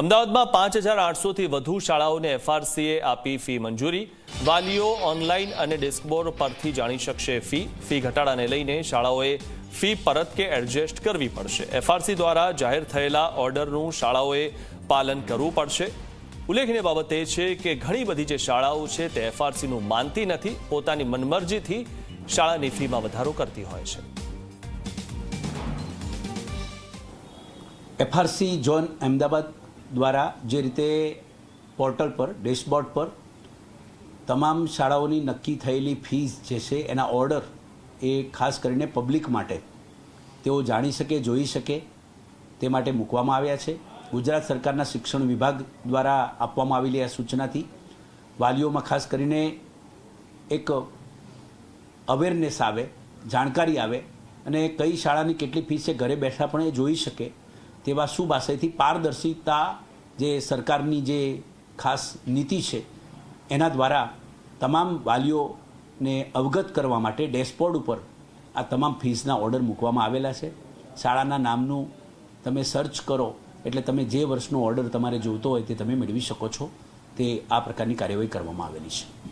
અમદાવાદમાં પાંચ હજાર આઠસોથી વધુ શાળાઓને એફઆરસીએ આપી ફી મંજૂરી. વાલીઓ ઓનલાઈન અને ડેસ્કબોર્ડ પરથી જાણી શકશે ફી. ફી ઘટાડાને લઈને શાળાઓએ ફી પરત કે એડજસ્ટ કરવી પડશે. એફઆરસી દ્વારા જાહેર થયેલા ઓર્ડરનું શાળાઓએ પાલન કરવું પડશે. ઉલ્લેખનીય બાબત એ છે કે ઘણી બધી જે શાળાઓ છે તે એફઆરસીનું માનતી નથી. પોતાની મનમરજીથી શાળાની ફીમાં વધારો કરતી હોય છે. FRC zone Ahmedabad. દ્વારા જે રીતે પોર્ટલ પર, ડેશબોર્ડ પર તમામ શાળાઓની નક્કી થયેલી ફીસ જે છે એના ઓર્ડર એ ખાસ કરીને પબ્લિક માટે તેઓ જાણી શકે, જોઈ શકે, તે માટે મૂકવામાં આવ્યા છે. ગુજરાત સરકારના શિક્ષણ વિભાગ દ્વારા આપવામાં આવેલી આ સૂચનાથી વાલીઓમાં ખાસ કરીને એક અવેરનેસ આવે, જાણકારી આવે અને કઈ શાળાની કેટલી ફીસ છે, ઘરે બેઠા પણ એ જોઈ શકે. તેવા સુભાષયથી પારદર્શિતા જે સરકારની જે ખાસ નીતિ છે, એના દ્વારા તમામ વાલીઓને અવગત કરવા માટે ડેશબોર્ડ ઉપર આ તમામ ફીસના ઓર્ડર મૂકવામાં આવેલા છે. શાળાના નામનું તમે સર્ચ કરો, એટલે તમે જે વર્ષનો ઓર્ડર તમારે જોઈતો હોય તે તમે મેળવી શકો છો. તે આ પ્રકારની કાર્યવાહી કરવામાં આવેલી છે.